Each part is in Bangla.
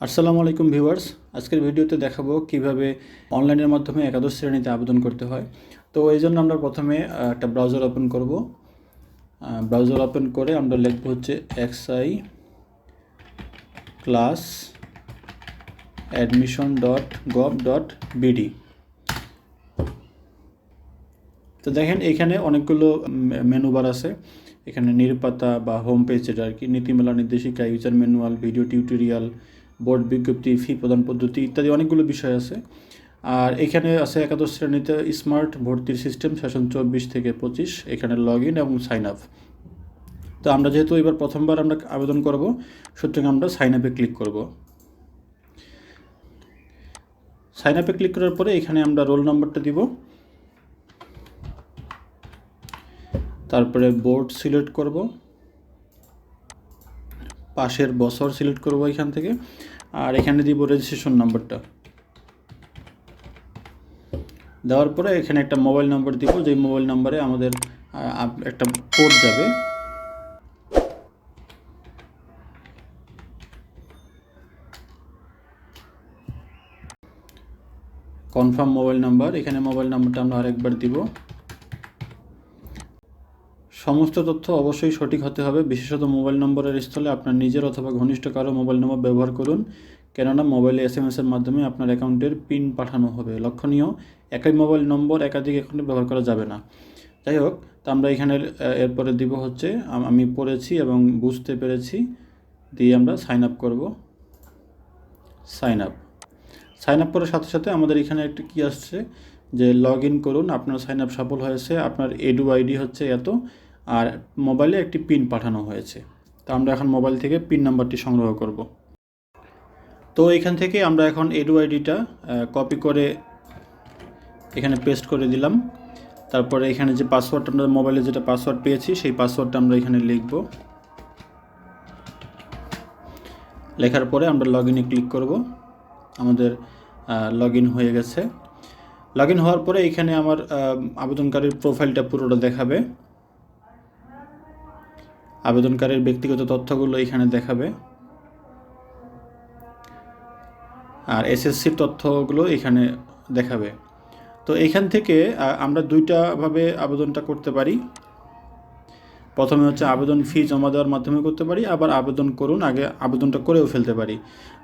আসসালামু আলাইকুম ভিউয়ার্স। আজকের ভিডিওতে দেখাবো কীভাবে অনলাইনের মাধ্যমে একাদশ শ্রেণীতে আবেদন করতে হয়। তো এই জন্য আমরা প্রথমে একটা ব্রাউজার ওপেন করব। ব্রাউজার ওপেন করে আমরা লিখব হচ্ছে XI class admission dot gov dot BD তো দেখেন, এখানে অনেকগুলো মেনু বার আছে। এখানে নির্পাতা বা হোম পেজ যেটা আর কি, নীতিমালা নির্দেশিকা user manual video tutorial board বিজ্ঞপ্তি, ফি প্রদান পদ্ধতি ইত্যাদি অনেকগুলো বিষয় আছে। আর এখানে আছে একাদশ শ্রেণীতে স্মার্ট ভর্তির সিস্টেম, সেশন চব্বিশ থেকে পঁচিশ, এখানে লগ ইন এবং সাইন আপ তো আমরা যেহেতু এবার প্রথমবার আমরা আবেদন করব, সুতরাং আমরা সাইন আপে ক্লিক করব। সাইন আপে ক্লিক করার পরে এখানে আমরা রোল নম্বরটা দিব। তারপরে বোর্ড সিলেক্ট করব। পাশের বছর সিলেক্ট করব এখান থেকে। আর এখানে দিব রেজিস্ট্রেশন নাম্বারটা দেওয়ার পরে এখানে একটা মোবাইল নাম্বার দিব, যেই মোবাইল নাম্বারে আমাদের একটা কোড যাবে। কনফার্ম মোবাইল নাম্বার এখানে মোবাইল নাম্বারটা আমরা আরেকবার দিব। সমস্ত তথ্য অবশ্যই সঠিক হতে হবে। বিশেষত মোবাইল নম্বরের স্থলে আপনার নিজের অথবা ঘনিষ্ঠ কারও মোবাইল নম্বর ব্যবহার করুন। কেননা মোবাইলে এস এম এর মাধ্যমে আপনার অ্যাকাউন্টের পিন পাঠানো হবে। লক্ষণীয়, একই মোবাইল নম্বর একাধিক অ্যাকাউন্টে ব্যবহার করা যাবে না। যাই হোক, তো আমরা এখানে এরপরে দিব হচ্ছে, আমি পড়েছি এবং বুঝতে পেরেছি। দিয়ে আমরা সাইন আপ করব। সাইন আপ সাইন আপ করার সাথে সাথে আমাদের এখানে একটা কি আসছে, যে লগ ইন করুন। আপনার সাইন আপ সফল হয়েছে। আপনার এডু আইডি হচ্ছে এত। আর মোবাইলে একটি পিন পাঠানো হয়েছে। তো আমরা এখন মোবাইল থেকে পিন নাম্বারটি সংগ্রহ করব। তো এখান থেকে আমরা এখন এডু আইডিটা কপি করে এখানে পেস্ট করে দিলাম। তারপরে এখানে যে পাসওয়ার্ড আমরা মোবাইলে যেটা পাসওয়ার্ড পেয়েছি, সেই পাসওয়ার্ডটা আমরা এখানে লিখব। লেখার পরে আমরা লগ ইনে ক্লিক করব। আমাদের লগ ইন হয়ে গেছে। লগ ইন হওয়ার পরে এখানে আমার আবেদনকারীর প্রোফাইলটা পুরোটা দেখাবে। আবেদনকারীর ব্যক্তিগত তথ্যগুলো এখানে দেখাবে। আর এসএসসির তথ্যগুলো এখানে দেখাবে। তো এখান থেকে আমরা দুইটাভাবে আবেদনটা করতে পারি। প্রথমে হচ্ছে আবেদন ফি জমা দেওয়ার মাধ্যমে করতে পারি, আবার আবেদন করুন, আগে আবেদনটা করেও ফেলতে পারি।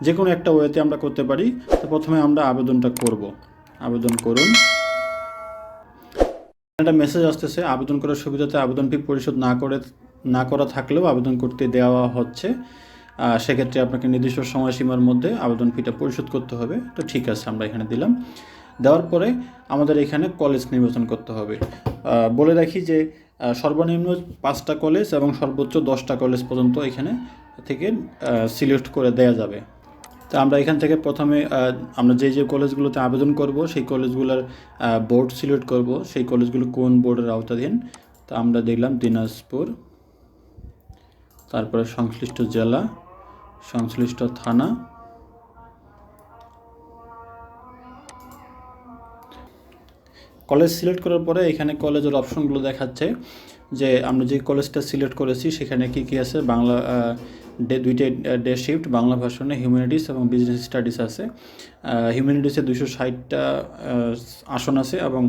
যে কোনো একটা ওয়েতে আমরা করতে পারি, তো প্রথমে আমরা আবেদনটা করব। আবেদন করুন। একটা মেসেজ আসতেছে, আবেদন করার সুবিধাতে আবেদন ফি পরিশোধ না করে না করা থাকলেও আবেদন করতে দেওয়া হচ্ছে। সেক্ষেত্রে আপনাকে নির্দিষ্ট সময়সীমার মধ্যে আবেদন ফিটা পরিশোধ করতে হবে। তো ঠিক আছে, আমরা এখানে দিলাম। দেওয়ার পরে আমাদের এখানে কলেজ নির্বাচন করতে হবে। বলে রাখি যে সর্বনিম্ন পাঁচটা কলেজ এবং সর্বোচ্চ দশটা কলেজ পর্যন্ত এখানে থেকে সিলেক্ট করে দেয়া যাবে। তো আমরা এখান থেকে প্রথমে আমরা যে যে কলেজগুলোতে আবেদন করব, সেই কলেজগুলোর বোর্ড সিলেক্ট করব। সেই কলেজগুলো কোন বোর্ডের আওতাধীন? তো আমরা দেখলাম দিনাজপুর। তারপরে সংশ্লিষ্ট জেলা, সংশ্লিষ্ট থানা। কলেজ সিলেক্ট করার পরে এখানে কলেজের অপশনগুলো দেখাচ্ছে যে আমরা যে কলেজটা সিলেক্ট করেছি সেখানে কি কি আছে? বাংলা দুইটা ডে শিফট, বাংলা ভাষণে হিউম্যানিটিস এবং বিজনেস স্টাডিজ আছে। হিউম্যানিটিসে দুশো ষাটটা আসন আছে এবং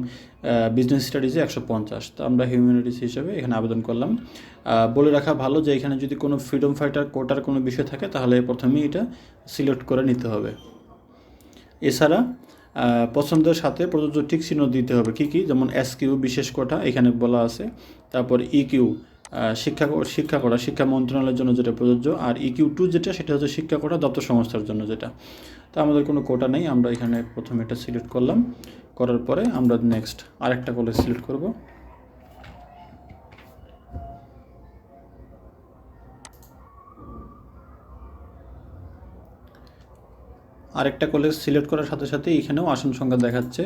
বিজনেস স্টাডিজে একশো পঞ্চাশ। তো আমরা হিউম্যানিটিস হিসেবে এখানে আবেদন করলাম। বলে রাখা ভালো যে এখানে যদি কোনো ফ্রিডম ফাইটার কোটার কোনো বিষয় থাকে, তাহলে প্রথমেই এটা সিলেক্ট করে নিতে হবে। এছাড়া পছন্দের সাথে প্রযোজ্য টিক চিহ্ন দিতে হবে। কি কি? যেমন এস কিউ বিশেষ কোটা এখানে বলা আছে। তারপর ই কিউ শিক্ষা শিক্ষা করা, শিক্ষা মন্ত্রণালয়ের জন্য যেটা প্রযোজ্য আর ইকিউ টু যেটা, সেটা হচ্ছে শিক্ষা করা দপ্তর সংস্থার জন্য যেটা। তো আমাদের কোনো কোটা নেই, আমরা এখানে প্রথমে এটা সিলেক্ট করলাম। করার পরে আমরা নেক্সট আরেকটা কলেজ সিলেক্ট করব। আরেকটা কলেজ সিলেক্ট করার সাথে সাথে এখানেও আসন সংখ্যা দেখাচ্ছে।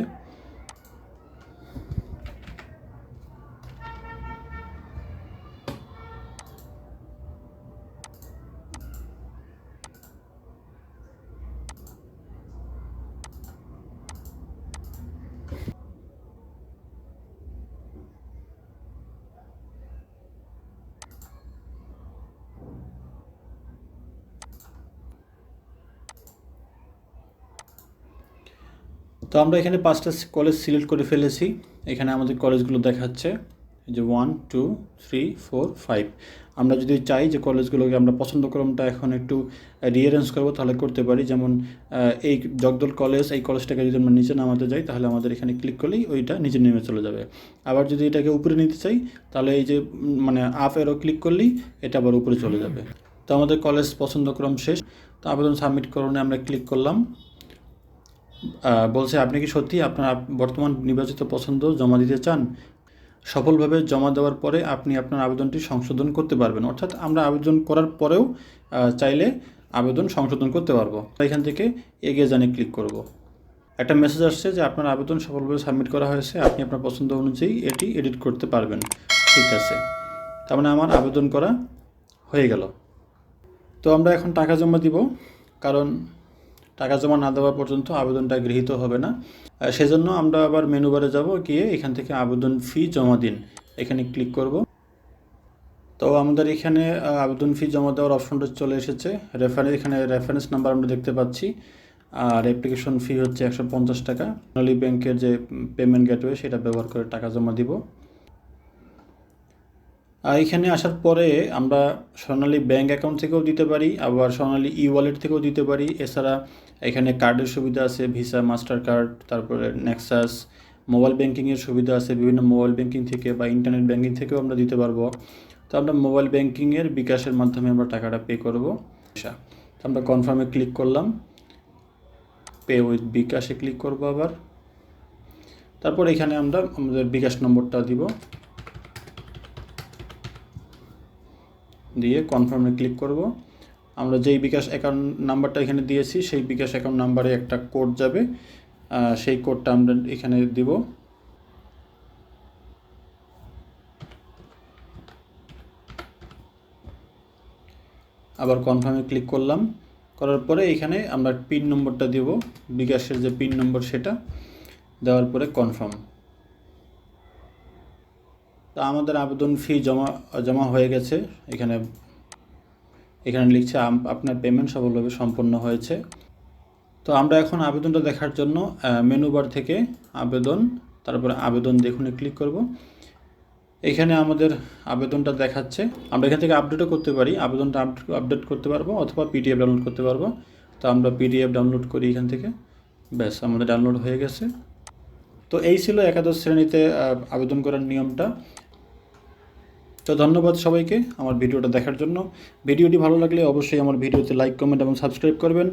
তো আমরা এখানে পাঁচটা কলেজ সিলেক্ট করে ফেলেছি। এখানে আমাদের কলেজগুলো দেখাচ্ছে। যে one two three four five আমরা যদি চাই যে কলেজগুলোকে আমরা পছন্দ ক্রমটা এখন একটু রিয়ারেঞ্জ করব, তাহলে করতে পারি। যেমন এই জগদল কলেজ এই কলেজটাকে যদি আমরা নিচে নামাতে যাই, তাহলে আমাদের এখানে ক্লিক করলেই ওইটা নিচে নেমে চলে যাবে। আবার যদি এটাকে উপরে নিতে চাই, তাহলে এই যে মানে আপ এরও ক্লিক করলেই এটা আবার উপরে চলে যাবে। তো আমাদের কলেজ পছন্দক্রম শেষ। তো আবেদন সাবমিট করণে আমরা ক্লিক করলাম। বলছে, আপনি কি সত্যি আপনার বর্তমান নির্বাচিত পছন্দ জমা দিতে চান? সফলভাবে জমা দেওয়ার পরে আপনি আপনার আবেদনটি সংশোধন করতে পারবেন। অর্থাৎ আমরা আবেদন করার পরেও চাইলে আবেদন সংশোধন করতে পারব। এখান থেকে এগিয়ে জানে ক্লিক করব। একটা মেসেজ আসছে যে, আপনার আবেদন সফলভাবে সাবমিট করা হয়েছে। আপনি আপনার পছন্দ অনুযায়ী এটি এডিট করতে পারবেন। ঠিক আছে। তার মানে আমার আবেদন করা হয়ে গেল। তো আমরা এখন টাকা জমা দিব, কারণ টাকা জমা না দেওয়া পর্যন্ত আবেদনটা গৃহীত হবে না। সেজন্য আমরা আবার মেনু বারে যাব, গিয়ে এখান থেকে আবেদন ফি জমা দিন। এখানে ক্লিক করব। তো আমাদের এখানে আবেদন ফি জমা দেওয়ার অপশনটা চলে এসেছে। রেফারেন্স এখানে রেফারেন্স নাম্বার আমরা দেখতে পাচ্ছি। আর অ্যাপ্লিকেশন ফি হচ্ছে একশো পঞ্চাশ টাকা। সোনালী ব্যাংকের যে পেমেন্ট গেটওয়ে সেটা ব্যবহার করে টাকা জমা দিব। এখানে আসার পরে আমরা সোনালী ব্যাংক অ্যাকাউন্ট থেকেও দিতে পারি, আবার সোনালী ই ওয়ালেট থেকেও দিতে পারি। এছাড়া এখানে কার্ডের সুবিধা আছে ভিসা মাস্টার কার্ড তারপরে নেক্সাস মোবাইল ব্যাংকিংয়ের সুবিধা আছে, বিভিন্ন মোবাইল ব্যাংকিং থেকে বা ইন্টারনেট ব্যাঙ্কিং থেকেও আমরা দিতে পারব। তো আমরা মোবাইল ব্যাংকিংয়ের বিকাশের মাধ্যমে আমরা টাকাটা পে করব। তো আমরা কনফার্মে ক্লিক করলাম। পে উইথ বিকাশে ক্লিক করব আবার। তারপর এখানে আমরা আমাদের বিকাশ নম্বরটা দিব। দিয়ে কনফার্মে ক্লিক করব। আমরা যেই বিকাশ অ্যাকাউন্ট নাম্বারটা এখানে দিয়েছি, সেই বিকাশ অ্যাকাউন্ট নাম্বারে একটা কোড যাবে। সেই কোডটা আমরা এখানে দিব। আবার কনফার্মে ক্লিক করলাম। করার পরে এখানে আমরা পিন নম্বরটা দিব। বিকাশের যে পিন নম্বর সেটা, দেওয়ার পরে কনফার্ম তা আমাদের আবেদন ফি জমা জমা হয়ে গেছে। এখানে এখানে লিখছে আপনার পেমেন্ট সফলভাবে সম্পন্ন হয়েছে। তো আমরা এখন আবেদনটা দেখার জন্য মেনু বার থেকে আবেদন, তারপরে আবেদন দেখুনে ক্লিক করব। এখানে আমাদের আবেদনটা দেখাচ্ছে। আমরা এখান থেকে আপডেটও করতে পারি। আবেদনটা আপডেট আপডেট করতে পারব অথবা পিডিএফ ডাউনলোড করতে পারব। তো আমরা পিডিএফ ডাউনলোড করি এখান থেকে। ব্যাস, আমাদের ডাউনলোড হয়ে গেছে। তো এই ছিল একাদশ শ্রেণীতে আবেদন করার নিয়মটা। তো ধন্যবাদ সবাইকে আমার ভিডিওটা দেখার জন্য। ভিডিওটি ভালো লাগলে অবশ্যই আমার ভিডিওতে লাইক কমেন্ট এবং সাবস্ক্রাইব করবেন।